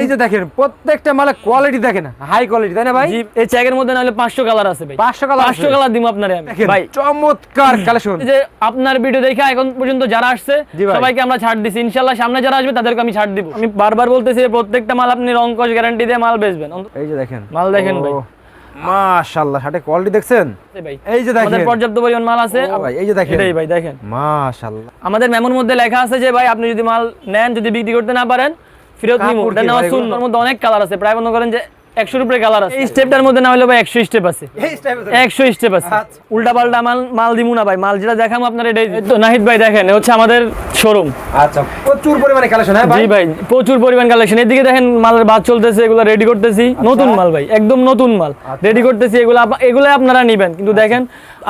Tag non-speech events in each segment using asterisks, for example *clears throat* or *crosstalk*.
এই যে দেখেন প্রত্যেকটা মালে কোয়ালিটি দেখেন হাই কোয়ালিটি তাই না ভাই? এই চেকের মধ্যে নাহলে পাঁচশো কালার আছে ভাই। 500 colour আছে? পাঁচশো কালার দিব আপনারে আমি ভাই। চমৎকার কালেকশন যে আপনার ভিডিও দেখে এখন পর্যন্ত যারা আসছে সবাইকে আমরা ছাড় দিছি। সামনে যারা আসবে তাদেরকে আমি ছাড় দিব। আমি বারবার বলতেছি প্রত্যেকটা মাল আপনি রং কস গ্যারান্টি দিয়ে মাল বেচবেন। এই যে দেখেন। মাল দেখেন ভাই। মাশাআল্লাহ শার্টের কোয়ালিটি দেখছেন? এই যে দেখেন। আমাদের পর্যাপ্ত পরিমাণ মাল আছে। ভাই, এই যে দেখেন। এটাই ভাই দেখেন। মাশাআল্লাহ। আমাদের মেমোর মধ্যে লেখা আছে যে ভাই আপনি যদি মাল নেন যদি বিক্রি করতে না পারেন ফেরত এটা নেওয়া শূন্য মধ্যে অনেক কালার আছে। প্রায় মনে করেন যে একশোর উপরে কালার আছে। এই স্টেপটার মধ্যে না হলে ভাই একশো স্টেপ আছে। একশো স্টেপ আছে। আচ্ছা। উল্টা পাল্টা মাল মাল দিমু না ভাই মাল যেটা দেখাম আপনার এটাই তো নাহিদ ভাই দেখেন হচ্ছে আমাদের শোরুম আচ্ছা প্রচুর পরিমাণে কালেকশন হ্যাঁ ভাই? জি ভাই প্রচুর পরিমাণ কালেকশন এদিকে দেখেন মালের বাদ চলতেছে এগুলো রেডি করতেছি। নতুন মাল ভাই একদম নতুন মাল। আচ্ছা। রেডি করতেছি এগুলো এগুলো আপনারা নিবেন। কিন্তু দেখেন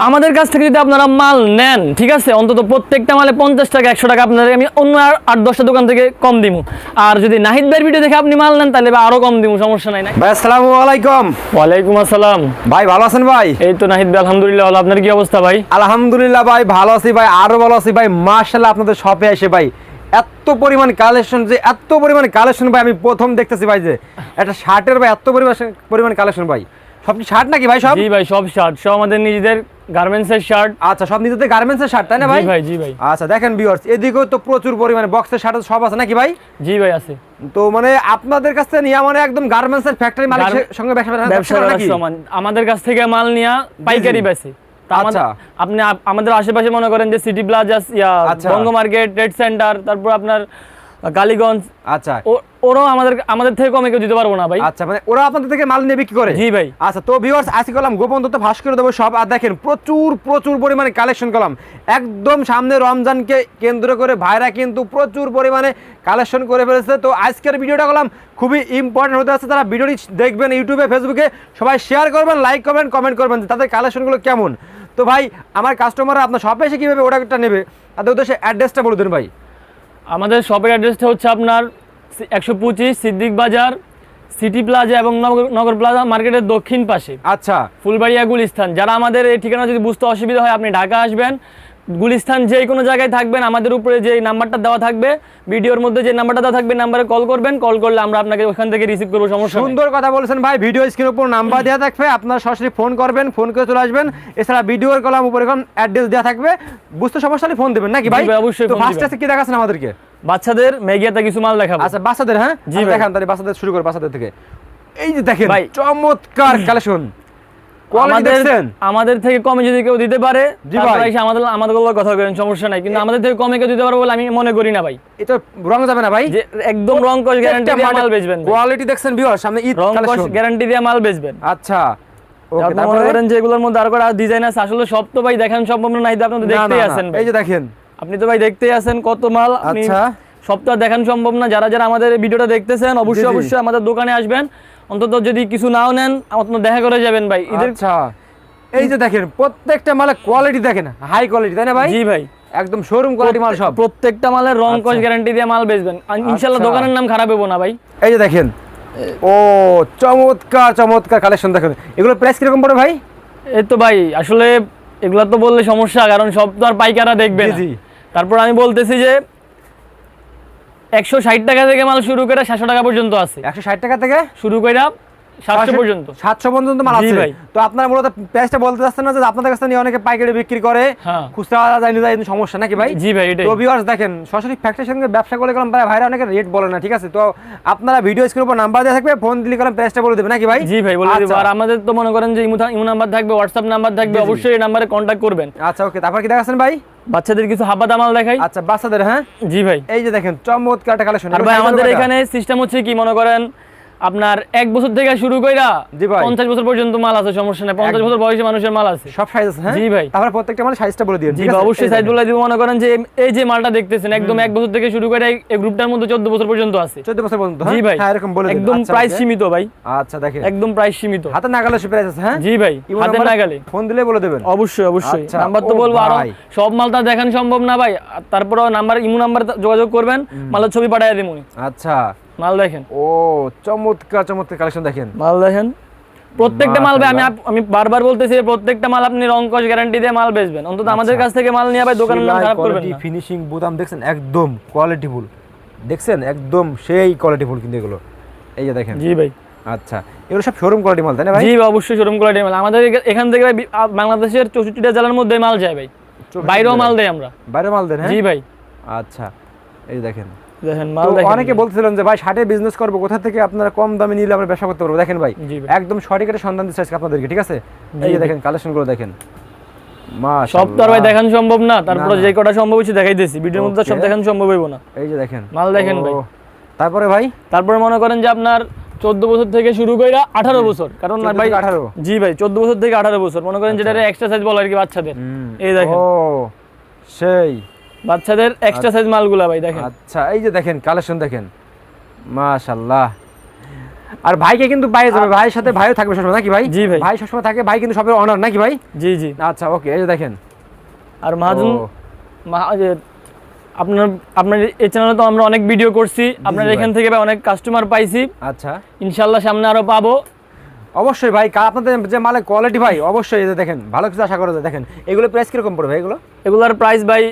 আমাদের কাছ থেকে যদি আপনারা মাল নেন ঠিক আছে? অন্তত প্রত্যেকটা মালে পঞ্চাশ টাকা একশো টাকা আপনাদের আমি অন্য আর আট দশটা দোকান থেকে কম দিমু আর যদি নাহিদ ভাইয়ের ভিডিও দেখে আপনি মাল নেন তাহলে আরও কম দিমু সমস্যা নাই ভাই আসসালামু আলাইকুম। ওয়ালাইকুম আসসালাম। ভাই ভালো আছেন ভাই? এই তো নাহিদ ভাই আলহামদুলিল্লাহ ভালো। আপনার কি অবস্থা ভাই? আলহামদুলিল্লাহ ভাই ভালো আছি ভাই আরও ভালো আছি ভাই। মাশাআল্লাহ আপনাদের শপে এসে ভাই এত পরিমাণ কালেকশন যে এত পরিমাণ কালেকশন ভাই আমি প্রথম দেখতেছি ভাই যে একটা শার্টের ভাই এত পরিমাণ পরিমাণ কালেকশন ভাই। সব কি শার্ট নাকি ভাই সব? জি ভাই সব শার্ট সব আমাদের নিজেদের গার্মেন্টসের শার্ট আচ্ছা সব নিজেদের গার্মেন্টসের শার্ট তাই না ভাই? ভাই জি ভাই। আচ্ছা দেখেন ভিউয়ার্স এদিকেও তো প্রচুর পরিমাণে বক্সের শার্ট সব আছে নাকি ভাই? জি ভাই আছে। তো মানে আপনাদের কাছ থেকে নিয়ে মানে একদম গার্মেন্টসের ফ্যাক্টরি মালিকের সঙ্গে ব্যবসা নাকি আমাদের কাছ থেকে মাল নিয়া পাইকারি বেশি আচ্ছা। আপনি আমাদের আশেপাশে মনে করেন যে city plaza. Banga market trade centre তারপর আপনার কালীগঞ্জ আচ্ছা। ওরাও আমাদের আমাদের থেকে কমে কেউ দিতে পারব না ভাই। আচ্ছা মানে ওরা আপনাদের থেকে মাল নিয়ে বিক্রি করে? জি ভাই। আচ্ছা তো ভিউয়ার্স আজকে করলাম গোপন তথ্য ভাস করে দেবো সব। আর দেখেন প্রচুর প্রচুর পরিমাণে কালেকশন করলাম। একদম সামনে রমজানকে কেন্দ্র করে ভাইরা কিন্তু প্রচুর পরিমাণে কালেকশন করে ফেলেছে। তো আজকের ভিডিওটা করলাম খুবই ইম্পর্টেন্ট হতে আছে। তারা ভিডিওটি দেখবেন ইউটিউবে ফেসবুকে সবাই শেয়ার করবেন লাইক করবেন কমেন্ট করবেন তাদের কালেকশনগুলো কেমন। তো ভাই আমার কাস্টমাররা আপনার শপে এসে কীভাবে ওটা নেবে? তাদের উদ্দেশ্যে অ্যাড্রেসটা বলে দেন ভাই। আমাদের শপের অ্যাড্রেসটা হচ্ছে আপনার একশো পঁচিশ সিদ্দিক বাজার সিটি প্লাজা এবং নগর- প্লাজা মার্কেটের দক্ষিণ পাশে। আচ্ছা। ফুলবাড়িয়া গুলিস্তান যারা আমাদের এই ঠিকানা যদি বুঝতে অসুবিধা হয় আপনি ঢাকা আসবেন। গুলিস্তান যে কোনো জায়গায় থাকবেন আমাদের উপরে যে নাম্বারটা দেওয়া থাকবে ভিডিওর মধ্যে যে নাম্বারটা দেওয়া থাকবে নাম্বারে কল করবেন কল করলে আমরা আপনাকে ওখান থেকে রিসিভ করব সমস্যা সুন্দর কথা বলেছেন ভাই ভিডিও স্ক্রিনের উপর নাম্বার দেওয়া থাকবে আপনারা সরাসরি ফোন করবেন ফোন করে চলে আসবেন এছাড়া ভিডিওর কলাম উপরে এখন অ্যাড্রেস দেওয়া থাকবে বুঝতে সমস্যা হলে ফোন দেবেন নাকি ভাই? অবশ্যই তো ফার্স্ট আছে কি দেখাচ্ছেন আমাদেরকে? বাচ্চাদের মেগিয়াতে কিছু মাল দেখাবো। আচ্ছা বাচ্চাদের হ্যাঁ? জি আচ্ছা, দেখান তাহলে বাচ্চাদের শুরু করে বাচ্চাদের থেকে। এই যে দেখেন ভাই। চমৎকার কালেকশন আমাদের থেকে কমে যদি কেউ দিতে পারে আমাদের আমাদের কথা করেন সমস্যা নাই। কিন্তু আমাদের থেকে কমে কেউ দিতে পারবে বলে আমি মনে করি না ভাই। এটা রং যাবে না ভাই। একদম রং কস গ্যারান্টি দিয়ে মাল বেচবেন কোয়ালিটি দেখছেন ভিউয়ার সামনে ঈদ রং কস গ্যারান্টি দিয়ে মাল বেচবেন। আচ্ছা। মনে করেন যে এগুলোর মধ্যে আরও ডিজাইন আছে আসলে সব তো ভাই দেখান সম্ভব না আপনি দেখতেই আছেন এই যে দেখেন। আপনি তো ভাই দেখতেই আছেন কত মাল আপনি আচ্ছা। সব তো দেখান সম্ভব না। যারা যারা আমাদের ভিডিওটা দেখতেছেন অবশ্যই অবশ্যই আমাদের দোকানে আসবেন। অন্তত যদি কিছু নাও নেন আপনার দেখা করে যাবেন ভাই। ঈদের আচ্ছা। এই যে দেখেন প্রত্যেকটা মালে কোয়ালিটি দেখেন হাই কোয়ালিটি তাই না ভাই? জি ভাই। একদম শোরুম কোয়ালিটি মাল সব। প্রত্যেকটা মালের রং কস আচ্ছা। গ্যারান্টি দিয়ে মাল বেচবেন। আচ্ছা। দোকানের নাম খারাপ হব না ভাই। এই যে দেখেন ও চমৎকার চমৎকার কালেকশন দেখেন। এগুলো প্রাইস কীরকম পড়ে ভাই? এই তো ভাই আসলে এগুলা তো বললে সমস্যা কারণ সব তো আর পাইকারা দেখবে জি, জি। তারপর আমি বলতেছি যে একশো ষাট টাকা থেকে মাল শুরু করে সাতশো টাকা পর্যন্ত আছে। একশো ষাট টাকা থেকে? শুরু করে সাতশো পর্যন্ত। সাতশো পর্যন্ত মাল আছে। তো আপনারা মূলত প্রাইসটা বলতে চাচ্ছেন না যে আপনাদের কাছে নিয়ে অনেকে পাইকারি বিক্রি করে হ্যাঁ। খুচরা যায় সমস্যা নাকি ভাই? জি ভাই এটাই। তো ভিউয়ার্স দেখেন সরাসরি ফ্যাক্টরির সঙ্গে ব্যবসা করে গেলাম ভাই ভাইরা অনেকে রেট বলে না ঠিক আছে? তো আপনারা ভিডিও স্ক্রিনের উপর নাম্বার দেওয়া থাকবে ফোন দিলে প্রাইসটা বলে দেবে নাকি ভাই? জি ভাই বলে দিব। আচ্ছা। আর আমাদের তো মনে করেন যে ইমু নাম্বার থাকবে হোয়াটসঅ্যাপ নাম্বার থাকবে। অবশ্যই এই নাম্বারে কন্ট্যাক্ট করবেন। আচ্ছা ওকে তারপর কি দেখাচ্ছেন ভাই? বাচ্চাদের কিছু হাবা দামাল দেখাই। আচ্ছা বাচ্চাদের হ্যাঁ? জি ভাই। এই যে দেখেন চমৎকার একটা কালেকশন আর ভাই আমাদের এখানে সিস্টেম হচ্ছে কি মনে করেন আপনার এক বছর থেকে শুরু কইরা জি ভাই। পঞ্চাশ বছর পর্যন্ত মাল আছে সমস্যা নেই। পঞ্চাশ বছর বয়সী মানুষের মাল আছে। সব সাইজ আছে হ্যাঁ? জি ভাই। তারপর প্রত্যেকটা মানে সাইজটা বলে দিন জি ভাই, অবশ্যই সাইজ বলে দিব। মনে করেন যে এই যে মালটা দেখতেছেন একদম এক বছর থেকে শুরু করে এই- গ্রুপটার মধ্যে চোদ্দ বছর পর্যন্ত আছে। 14 বছর পর্যন্ত জি ভাই হ্যাঁ এরকম বলে দিন একদম আচ্ছা, প্রাইস সীমিত ভাই। আচ্ছা দেখেন। একদম প্রাইস সীমিত। হাতে নাগালে প্রাইস আছে হ্যাঁ? জি ভাই হাতে নাগালে। ফোন দিলে বলে দেবেন। অবশ্যই অবশ্যই। আচ্ছা, নাম্বার তো বলব আরও। সব মাল তো দেখানো সম্ভব না ভাই। আর তারপরেও নাম্বার ইমু নাম্বার যোগাযোগ করবেন মালের ছবি পাঠিয়ে দিব আচ্ছা। মাল দেখেন। ও চমৎকার চমৎকার কালেকশন দেখেন। মাল দেখেন। প্রত্যেকটা মাল ভাই আমি আমি বারবার বলতেছি প্রত্যেকটা মাল আপনি রং কস গ্যারান্টি দিয়ে মাল বেচবেন। অন্তত আমাদের কাছ থেকে মাল নিয়ে ভাই দোকানের নাম খারাপ করবেন না। ফিনিশিং বুদাম দেখছেন? একদম কোয়ালিটিফুল দেখছেন? একদম সেই কোয়ালিটিফুল কিন্তু এগুলো। এই যে দেখেন। জি ভাই। আচ্ছা এগুলো সব শোরুম কোয়ালিটি মাল তাই না ভাই? জি ভাই, অবশ্যই শোরুম কোয়ালিটি মাল। আমাদের এখান থেকে ভাই বাংলাদেশের চৌষট্টিটা জেলার মধ্যে মাল যায় ভাই। বাইরেও মাল দেয় আমরা। বাইরে মাল দেন হ্যাঁ? জি ভাই। আচ্ছা এই দেখেন। দেখেন মাল অনেকে বলছিলেন যে ভাই শার্টে বিজনেস করব কোথা থেকে আপনারা কম দামে নিলে আমরা ব্যবসা করতে পারব? দেখেন ভাই একদম সঠিক একটা সন্ধান দিচ্ছে আজকে আপনাদেরকে ঠিক আছে? এই দেখেন কালেকশনগুলো দেখেন সব তো আর ভাই দেখানো সম্ভব না তারপরে যে কটা সম্ভব হচ্ছে দেখাইতেছি ভিডিওর মধ্যে সব দেখানো সম্ভব হইব না। এই যে দেখেন। মাল দেখেন ভাই। তারপরে ভাই? তারপরে মনে করেন যে আপনার চোদ্দ বছর থেকে শুরু করে আঠারো বছর। কারণ ভাই 18 জি ভাই চোদ্দ বছর থেকে আঠারো বছর। মনে করেন যেটা এক্সট্রা সাইজ বলা আর কি বাচ্চাদের। এই দেখেন। ও সেই। বাচ্চাদের এক্সট্রা সাইজ মালগুলা ভাই দেখেন। আচ্ছা এই যে দেখেন কালেকশন দেখেন। মাশাআল্লাহ। আর ভাইকে কিন্তু পাইয়ে যাবে ভাইয়ের সাথে ভাইও থাকবে সবসময় নাকি ভাই? জি ভাই। ভাই সবসময় থাকে ভাই কিন্তু সবের অনার নাকি ভাই? জি জি। আচ্ছা ওকে এই যে দেখেন। আর মহাজন আপনার আপনার এই চ্যানেলে তো আমরা অনেক ভিডিও করছি। আপনার এখান থেকে অনেক কাস্টমার পাইছি। আচ্ছা। ইনশাল্লাহ সামনে আরও পাবো। অবশ্যই ভাই আপনাদের যে মালের কোয়ালিটি ভাই অবশ্যই এই যে দেখেন ভালো কিছু আশা করা যায়। দেখেন এগুলো প্রাইস কীরকম পড়বে এগুলো? এগুলার প্রাইস ভাই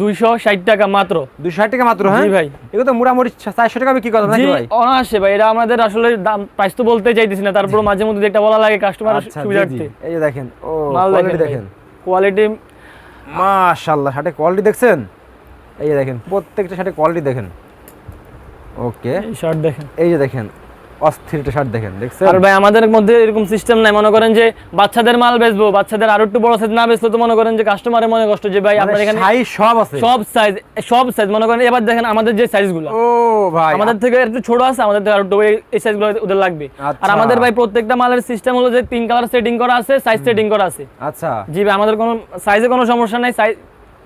দুইশো ষাট টাকা মাত্র। দুশো ষাট টাকা মাত্র হ্যাঁ? ভাই। এগুলো তো মোটামুটি চারশো টাকা বিক্রি করলাম নাকি ভাই? অনায়াসে ভাই এটা আমাদের আসলে দাম প্রাইস তো বলতে চাইতেছি না তারপর মাঝে মধ্যে একটা বলা লাগে কাস্টমার আচ্ছা। সুবিধার্থে। এই যে দেখেন ও কোয়ালিটি দেখেন দেখেন। কোয়ালিটি মাশাআল্লাহ শার্টের কোয়ালিটি দেখছেন? এই যে দেখেন প্রত্যেকটা শার্টের কোয়ালিটি দেখেন। ওকে শার্ট দেখেন। এই যে দেখেন অস্থির একটা শার্ট দেখেন দেখছেন? আর ভাই আমাদের মধ্যে এরকম সিস্টেম নাই। মনে করেন যে বাচ্চাদের মাল বেচবো বাচ্চাদের আরও একটু বড় সাইজ না বেচলে তো মনে করেন যে কাস্টমারের মনে কষ্ট যে ভাই মানে আপনার এখানে size সব আছে। সব সাইজ সব সাইজ মনে করেন এবার দেখেন আমাদের যে সাইজগুলো ও ভাই আমাদের থেকে একটু ছোট আছে আমাদের থেকে আরও একটু এই- সাইজগুলো ওদের লাগবে। আর আচ্ছা। আমাদের ভাই প্রত্যেকটা মালের সিস্টেম হলো যে তিন কালার সেটিং করা আছে সাইজ সেটিং করা আছে। আচ্ছা। জি ভাই আমাদের কোনো সাইজে কোনো সমস্যা নাই সাইজ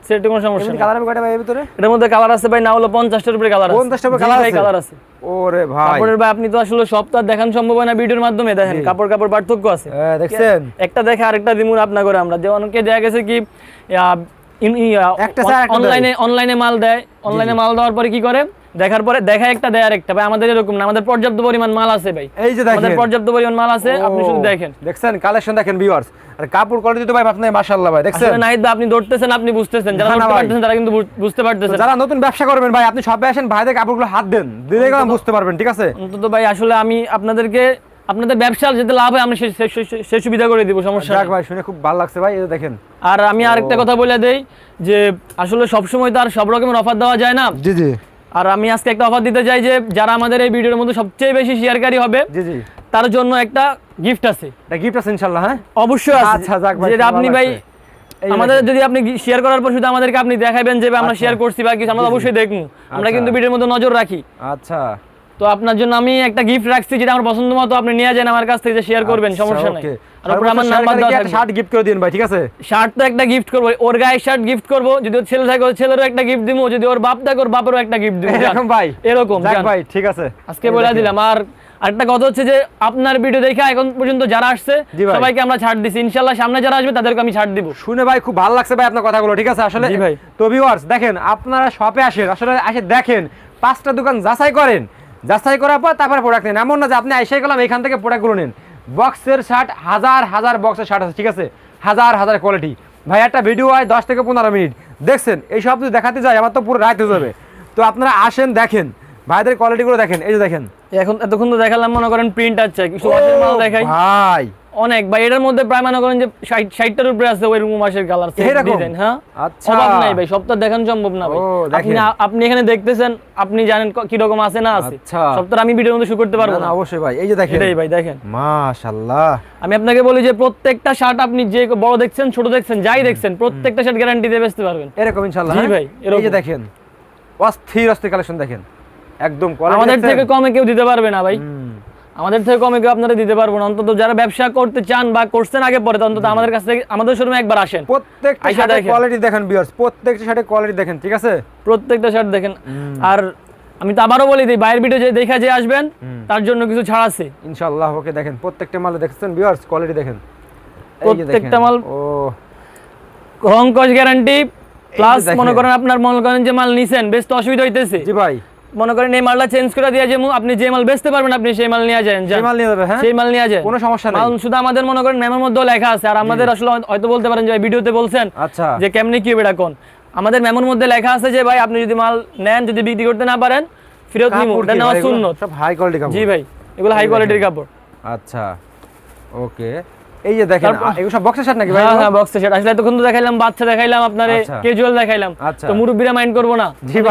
সেটে কোনো সমস্যা নেই। কালার কয়টা ভাই এর ভিতরে? এটার মধ্যে কালার আছে ভাই না হলো পঞ্চাশটার উপরে কালার আছে। 50 টার উপরে কালার আছে? কালার আছে। ওরে ভাই। কাপড়ের ভাই আপনি তো আসলে সপ্তাহ দেখান সম্ভব হয় না ভিডিওর মাধ্যমে দেখেন কাপড় কাপড় পার্থক্য আছে। হ্যাঁ, দেখছেন? একটা দেখে আরেকটা দিমুন আপনা করে আমরা। যে অনেকে দেখা গেছে কি। অনলাইনে অনলাইনে মাল দেয়। অনলাইনে মাল দেওয়ার পরে কি করে? দেখার পরে দেখা একটা দেয় আরেকটা। ভাই আমাদের এরকম না আমাদের পর্যাপ্ত পরিমাণ মাল আছে ভাই। এই যে আমাদের দেখেন পর্যাপ্ত পরিমাণ মাল আছে আপনি শুধু দেখেন। দেখছেন? কালেকশন দেখেন ভিউয়ার্স আর কাপড় কোয়ালিটি তো ভাই আপনার মাশাআল্লাহ ভাই দেখছেন? নাহিদ ভাই আপনি ধরতেছেন আপনি বুঝতেছেন। যারা ধরতে ভাই। পারতেছেন তারা কিন্তু বুঝতে পারতেছেন। যারা নতুন ব্যবসা করবেন ভাই আপনি সবে আসেন ভাইদের কাপড়গুলো হাত দেন। দিলে গেলাম বুঝতে পারবেন ঠিক আছে? অন্তত ভাই আসলে আমি আপনাদেরকে আপনাদের ব্যবসার যেতে লাভ হয় আমি সে- সে- সে- সে সুবিধা করে দিব সমস্যা নেই। ভাই শুনে খুব ভালো লাগছে ভাই এই দেখেন। আর আমি আরেকটা কথা বলে দেই যে আসলে সবসময় তো আর সব রকমের অফার দেওয়া যায় না? জি জি। আর আমি আজকে একটা অফার দিতে চাই যে যারা আমাদের এই ভিডিওর মধ্যে সবচেয়ে বেশি শেয়ারকারী হবে জি জি। তার জন্য একটা গিফট আছে। এটা গিফট আছে ইনশাআল্লাহ হ্যাঁ? অবশ্যই আছে। আচ্ছা, যাক ভাই, যেটা আপনি ভাই আমাদের যদি আপনি শেয়ার করার পর শুধু আমাদেরকে আপনি দেখাবেন যে আমরা আচ্ছা। শেয়ার করছি বা কিছু আমরা। অবশ্যই দেখব। আমরা আচ্ছা। কিন্তু ভিডিওর মধ্যে নজর রাখি। আচ্ছা। তো আপনার জন্য আমি একটা গিফট রাখছি যেটা আমার পছন্দ মতো আপনি নিয়ে যান আমার কাছ থেকে শেয়ার করবেন সমস্যা নেই। আর উপরে আমার নাম্বার দেওয়া থাকবে। শার্ট গিফট করে দিন ভাই ঠিক আছে? শার্ট তো একটা গিফট করব ওর গায়ে শার্ট গিফট করব যদি ওর ছেলে থাকে ওর ছেলেরও একটা গিফট দিব যদি ওর বাপ থাকে ওর বাপেরও একটা গিফট দিব এরকম ভাই এরকম ভাই ঠিক আছে। আজকে বলে দিলাম আর আরেকটা কথা হচ্ছে যে আপনার ভিডিও দেখে এখন পর্যন্ত যারা আসছে। সবাইকে আমরা ছাড় দিছি। ইনশাল্লাহ সামনে যারা আসবে তাদেরকে আমি ছাড় দিব। শুনে ভাই খুব ভালো লাগছে ভাই আপনার কথাগুলো ঠিক আছে? আসলে। তো ভিউয়ার্স দেখেন আপনারা শপে আসেন আসলে এসে দেখেন পাঁচটা দোকান যাচাই করেন যাচাই করার পর তারপরে প্রোডাক্ট নেন। এমন না যে আপনি আইসাই করলাম এখান থেকে প্রোডাক্টগুলো নেন। বক্সের শার্ট হাজার হাজার বক্সের শার্ট আছে ঠিক আছে? হাজার হাজার কোয়ালিটি ভাই একটা ভিডিও হয় দশ থেকে পনেরো মিনিট। দেখছেন এইসব যদি দেখাতে যায় আমার তো পুরো রাত হয়ে যাবে। তো আপনারা আসেন দেখেন। ভাইদের কোয়ালিটিগুলো দেখেন। এই যে দেখেন। এখন এতক্ষণ তো দেখালাম মনে করেন প্রিন্ট আছে কিছু ওয়াশের মাল দেখাই। ভাই! অনেক ভাই এটার মধ্যে প্রায় মনে করেন যে ষাট ষাটটার উপরে আছে ওই রকম মাসের কালার? ডিজাইন হ্যাঁ? আচ্ছা। অভাব নাই ভাই সব তো দেখানো সম্ভব না ভাই। আপনি। আপনি এখানে দেখতেছেন আপনি জানেন কি রকম আছে না আছে। আচ্ছা। আর আমি ভিডিওর মধ্যে শুট করতে পারব না, অবশ্যই ভাই এই যে দেখেন। এটাই ভাই দেখেন। মাশাআল্লাহ। আমি আপনাকে বলি যে প্রত্যেকটা শার্ট আপনি যে বড় দেখছেন ছোট দেখছেন যাই দেখছেন প্রত্যেকটা শার্ট গ্যারান্টি দিয়ে বেচতে পারবেন। এরকম ইনশাআল্লাহ জি হ্যাঁ? ভাই, এই যে দেখেন অস্থির অস্থির কালেকশন দেখেন। একদম আমাদের থেকে কমে কেউ দিতে পারবে না ভাই। আমাদের থেকে কমে কেউ আপনারা দিতে পারব না। অন্তত যারা ব্যবসা করতে চান বা করছেন আগে পরে অন্তত আমাদের কাছ থেকে আমাদের শোরুমে একবার আসেন। প্রত্যেকটা শার্টের দেখেন। কোয়ালিটি দেখেন ভিউয়ার্স প্রত্যেকটা শার্টের কোয়ালিটি দেখেন ঠিক আছে? প্রত্যেকটা শার্ট দেখেন। আর আমি তো আবারও বলি দিই বাইরের ভিডিও যে দেখা যে আসবেন তার জন্য কিছু ছাড় আছে। ইনশাআল্লাহ ওকে দেখেন প্রত্যেকটা মাল দেখছেন ভিউয়ার্স কোয়ালিটি দেখেন। প্রত্যেকটা মাল- ও। রং কস গ্যারান্টি প্লাস মনে করেন আপনার মনে করেন যে মাল নিছেন বেশ তো অসুবিধা হইতেছে। জি ভাই। মনে করেন এই মালটা চেঞ্জ করে দিয়ে যে মু- আপনি যে মাল বেচতে পারবেন আপনি সেই মাল নিয়ে যান। সেই মাল নিয়ে যাবে হ্যাঁ? সেই মাল নিয়ে যান। কোনো সমস্যা নেই। শুধু আমাদের মনে করেন মেমোর মধ্যেও লেখা আছে। আর আমাদের আসলে হয়তো বলতে পারেন যে ভিডিওতে বলছেন আচ্ছা। যে কেমনে কি হবে এটা কোন। আমাদের মেমোর মধ্যে লেখা আছে যে ভাই আপনি যদি মাল নেন যদি বিক্রি করতে না পারেন ফেরত নিমু। এটা নেওয়া ভাই? সব হাই কোয়ালিটি কাপড়। জি ভাই এগুলো হাই কোয়ালিটির কাপড়। আচ্ছা ওকে। এই যে দেখেন এগুলো সব বক্সের শার্ট নাকি ভাই হ্যাঁ এগুলো? হ্যাঁ সেট আসলে এতক্ষণ তো দেখাইলাম বাচ্চা দেখাইলাম আপনারে আচ্ছা। ক্যাজুয়াল দেখাইলাম। আচ্ছা। তো মুরব্বীরা মাইন্ড করব না।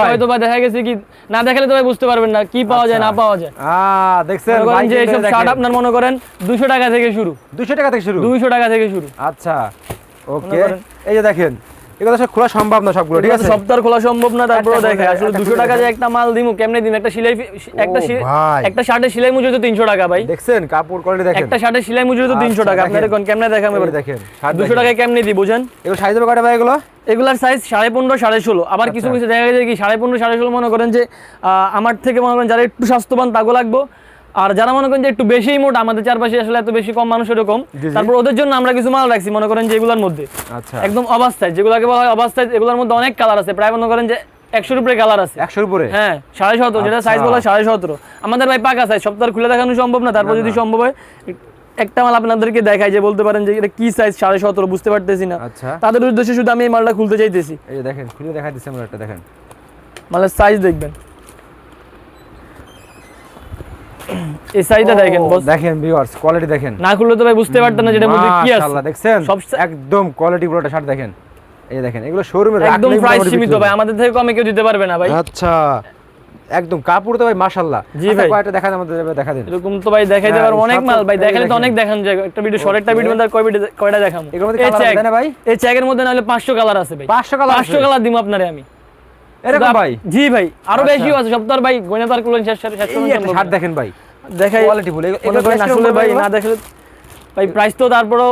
হয়তো বা দেখা গেছে কি না দেখালে তো ভাই বুঝতে পারবেন না কি পাওয়া যায় না আচ্ছা। পাওয়া যায়। আ দেখছেন ভাই যে এইসব শার্ট আপনার মনে করেন 200 টাকা থেকে শুরু। 200 টাকা থেকে শুরু? দুইশো টাকা থেকে শুরু। আচ্ছা। ওকে। এই যে দেখেন এগুলো সব খোলা সম্ভব না সবগুলো ঠিক আছে? খোলা সম্ভব না তারপরে দেখে আসলে টাকা যে একটা মাল দিমু কেমনে দিমু? একটা সিলাই একটা একটা শার্টের সেলাই মজুরি তো তিনশো টাকা ভাই। দেখছেন? কাপড় কোয়ালিটি দেখেন। একটা শার্টের সেলাই মজুরি তো তিনশো আচ্ছা, টাকা আপনার দেখেন। কোন কেমনে দেখাম এই এবার? দেখেন কেমনে দি বুঝেন এগুলো সাইজ হবে কয়টা ভাই এগুলো? এগুলার সাইজ সাড়ে পনেরো সাড়ে ষোলো। আবার কিছু আচ্ছা। কিছু দেখা যায় কি সাড়ে পনেরো সাড়ে ষোলো মনে করেন যে আমার থেকে মনে করেন যারা একটু স্বাস্থ্যবান তাগো লাগবো। আর যারা মনে করেন যে একটু বেশি মোট আমাদের চারপাশে আসলে এত বেশি কম মানুষ এরকম। তারপর ওদের জন্য আমরা কিছু মাল রাখছি মনে করেন যে এগুলোর মধ্যে। আচ্ছা। একদম অবস্থায় যেগুলোকে বলা হয় অবস্থায় এগুলোর মধ্যে অনেক কালার আছে প্রায় মনে করেন যে একশোর উপরে কালার আছে। একশোর উপরে? হ্যাঁ সাড়ে সতেরো যেটা সাইজ। বলা হয় সাড়ে সতেরো। আমাদের ভাই পাকা সাইজ সপ্তাহ খুলে দেখানো সম্ভব না তারপর যদি সম্ভব হয় একটা মাল আপনাদেরকে দেখাই যে বলতে পারেন যে এটা কি সাইজ সাড়ে সতেরো বুঝতে পারতেছি না। আচ্ছা। তাদের উদ্দেশ্যে শুধু আমি এই মালটা খুলতে চাইতেছি। এই দেখেন খুলে দেখা দিচ্ছে আমরা একটা দেখেন। মালের সাইজ দেখবেন। এই সাইজটা দেখেন বস। দেখেন ভিউয়ার্স কোয়ালিটি দেখেন। না খুললে তো ভাই বুঝতে পারতেন না যেটার মধ্যে কি আছে। মাশাআল্লাহ দেখছেন? সব- একদম কোয়ালিটি পুরোটা শার্ট দেখেন। এই দেখেন এগুলো শোরুমে একদম প্রাইস সীমিত ভাই আমাদের থেকে কমে কেউ দিতে পারবে না ভাই। আচ্ছা একদম কাপড় তো ভাই মাশাআল্লাহ। জি আচ্ছা, ভাই। কয়টা দেখান আমাদের দেখা দিন। এরকম তো ভাই দেখাইতে হ্যাঁ, পারব অনেক মাল। ভাই দেখালে তো। অনেক দেখান যায়। একটা ভিডিও শর্ট একটা ভিডিও মধ্যে কয় ভিডিও কয়টা দেখামু এগুলোর মধ্যে কালার আছে না ভাই? এই চেকের মধ্যে নাহলে পাঁচশো কালার আছে ভাই। 500 কালার পাঁচশো কালার দিব আপনারে আমি। এরকম ভাই। জি ভাই আরও আচ্ছা। বেশিও আছে ভাই কুলেন শেষ শেষ শার্ট দেখেন ভাই। দেখাই। Quality full. করেন আসলে ভাই না দেখলে ভাই প্রাইস তো তারপরও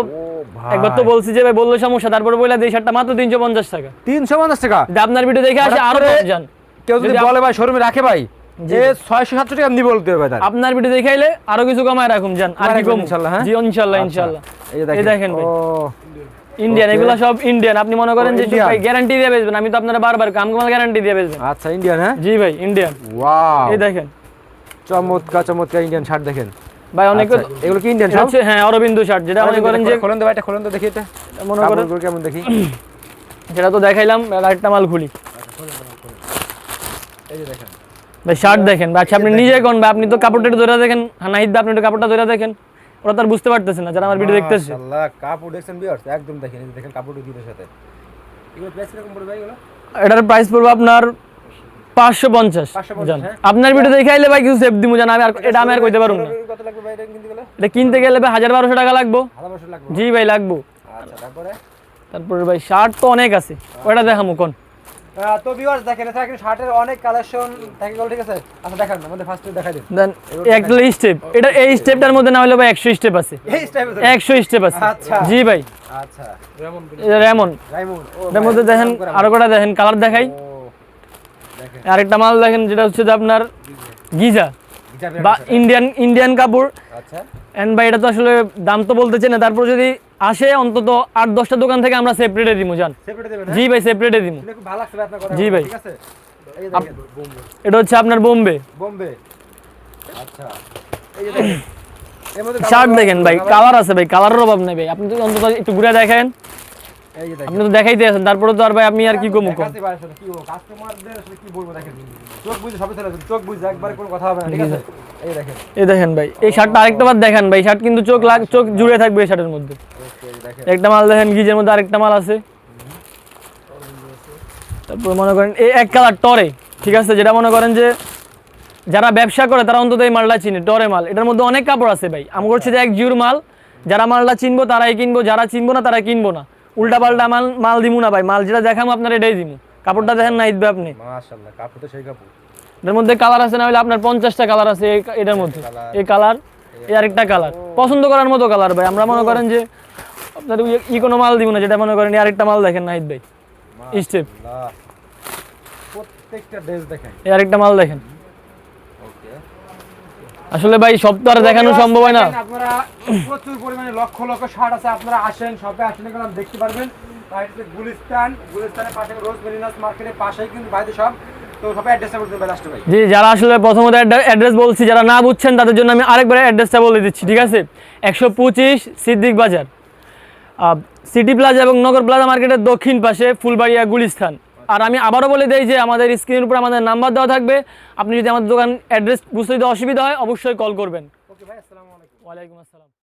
একবার তো বলছি যে ভাই বলল সমস্যা তারপরে শার্টটা মাত্র তিনশো পঞ্চাশ টাকা। 350 টাকা? আপনার ভিডিও দেখে আসে আরও যান কেউ যদি বলে ভাই শোরুমে রাখে ভাই যে 600 700 টাকা বলতে হবে তার। আপনার ভিডিও দেখাইলে আরও কিছু কমায় রাখুন যান আর কি কম? ইনশাল্লাহ, হ্যাঁ? জি ইনশাল্লাহ আচ্ছা। ইনশাল্লাহ এই এই দেখেন ভাই। ও। ইন্ডিয়ান এগুলো সব ইন্ডিয়ান আপনি মনে করেন যে Indian? ভাই গ্যারান্টি দিয়ে বেচবেন আমি তো আপনারা বারবার কাম কামাল গ্যারান্টি দিয়ে বেচবেন। আচ্ছা ইন্ডিয়ান হ্যাঁ? জি ভাই ইন্ডিয়ান ওয়াও এই দেখেন। চমৎকার চমৎকার ইন্ডিয়ান শার্ট দেখেন। ভাই অনেক আচ্ছা, এগুলো কি ইন্ডিয়ান এটা হচ্ছে হ্যাঁ অরবিন্দ শার্ট যেটা মনে করেন যে খোলেন তো ভাই এটা খোলেন তো দেখি এটা। মনে করেন কেমন দেখি? *clears throat* সেটা তো দেখাইলাম আর একটা মাল খুলি। এই যে দেখেন। ভাই শার্ট দেখেন। আচ্ছা আপনি নিজে কোন ভাই আপনি তো কাপড়টা ধরে দেখেন। হ্যাঁ নাহিদ আপনি একটু কাপড়টা ধরে দেখেন। ওরা তো আর বুঝতে পারতেছে না যারা আমার ভিডিও দেখতেছে। কাপড় দেখছেন ভিউয়ার্স একদম দেখেন দেখেন দুটোর সাথে। এগুলো প্রাইস কীরকম পড়বে এগুলো? এটার প্রাইস পড়বে আপনার পাঁচশো পঞ্চাশ 550, জান। হ্যাঁ। আপনার ভিডিও দেখাইলে ভাই কিছু সেফ দিমু জান আমি আর এটা আমি আর কইতে পারব না। এটা কিনতে গেলে? ভাই হাজার বারোশো টাকা লাগবো। জি ভাই লাগবো। আচ্ছা তারপরে? ভাই শার্ট তো অনেক আছে। ওটা দেখামু কোন? তো ভিউয়ার্স দেখেন এটা কিন্তু শার্টের অনেক কালেকশন থাকে গেল ঠিক আছে? আচ্ছা দেখান আমাদের ফার্স্ট দেখাই দিন। দেন একদম স্টেপ এটা এই স্টেপটার মধ্যে না হলে ভাই একশো স্টেপ আছে। এই স্টাইলে একশো স্টেপ আছে। আচ্ছা। জি ভাই। আচ্ছা। রেমন রেমন এটার মধ্যে দেখেন আরও কটা দেখেন কালার দেখাই। দেখেন। আরেকটা মাল দেখেন যেটা হচ্ছে যে আপনার গিজা। বা ইন্ডিয়ান ইন্ডিয়ান কাপড়। আচ্ছা। এন্ড ভাই এটা তো আসলে দাম তো বলতেছে না। তারপর যদি আসে অন্তত আট দশটা দোকান থেকে আমরা সেপারেটে দিব জান জি ভাই সেপারেটে দিব জি ভাই। এটা হচ্ছে আপনার বোম্বে। বোম্বে। আচ্ছা। *coughs* শার্ট দেখেন ভাই কালার আছে ভাই কালারের অভাব নেই ভাই। আপনি তো অন্তত একটু ঘুরে দেখেন। আপনি তো দেখাইতে আছেন তারপরে তো আর ভাই আমি আর কি কমু কম? দেখাতে পারে আসলে কি কাস্টমারদের আসলে কি বলব দেখেন। চোখ বুঝে সবই চলে চোখ বুঝে একবার কোনো কথা হবে না ঠিক আছে? এই দেখেন। এই দেখেন ভাই এই শার্টটা আরেকটা বার দেখেন ভাই শার্ট কিন্তু চোখ লাগ চোখ জুড়ে থাকবে এই শার্টের মধ্যে। একটা মাল দেখেন গিজের মধ্যে আরেকটা মাল আছে। তারপর মনে করেন এই এক কালার টরে ঠিক আছে? যেটা মনে করেন যে যারা ব্যবসা করে তারা অন্তত এই মালটা চিনে টরে মাল। এটার মধ্যে অনেক কাপড় আছে ভাই। আমার হচ্ছে যে এক জিউর মাল যারা মালটা চিনবো তারাই কিনবো যারা চিনবো না তারা কিনবো না। উল্টা পাল্টা মাল মাল দিমু না ভাই। মাল যেটা দেখামো আপনার এটাই দিমু। কাপড়টা দেখেন না ইদবে আপনি। মাশাআল্লাহ কাপড় তো সেই কাপড়। এটার মধ্যে কালার আছে না হলে আপনার পঞ্চাশটা কালার আছে এটার মধ্যে। এই কালার এই আরেকটা কালার পছন্দ করার মতো কালার ভাই। আমরা মনে করেন যে আপনার ই- কোনো মাল দিব না যেটা মনে করেন এই আরেকটা মাল দেখেন নাহিদ ভাই। স্টেপ প্রত্যেকটা ড্রেস দেখেন। এই আরেকটা মাল দেখেন। আসলে ভাই সব তো আর দেখানো সম্ভব হয় না। আপনারা প্রচুর পরিমাণে লক্ষ লক্ষ শার্ট আছে আপনারা আসেন দেখতে পারবেন। গুলিস্তান গুলিস্তানের পাশে রোজ মেরিনাস মার্কেটের পাশেই কিন্তু সব জি যারা আসলে প্রথমত অ্যাড্রেস বলছি যারা না বুঝছেন তাদের জন্য আমি আরেকবার অ্যাড্রেসটা বলে দিচ্ছি ঠিক আছে? একশো পঁচিশ সিদ্দিক বাজার। সিটি প্লাজা এবং নগর প্লাজা মার্কেটের দক্ষিণ পাশে ফুলবাড়িয়া গুলিস্তান। আর আমি আবারও বলে দিই যে আমাদের স্ক্রিনের উপর আমাদের নাম্বার দেওয়া থাকবে। আপনি যদি আমাদের দোকান অ্যাড্রেস বুঝতে যদি অসুবিধা হয় অবশ্যই কল করবেন। ওকে ভাই আসসালামু আলাইকুম। ওয়ালাইকুম আসসালাম।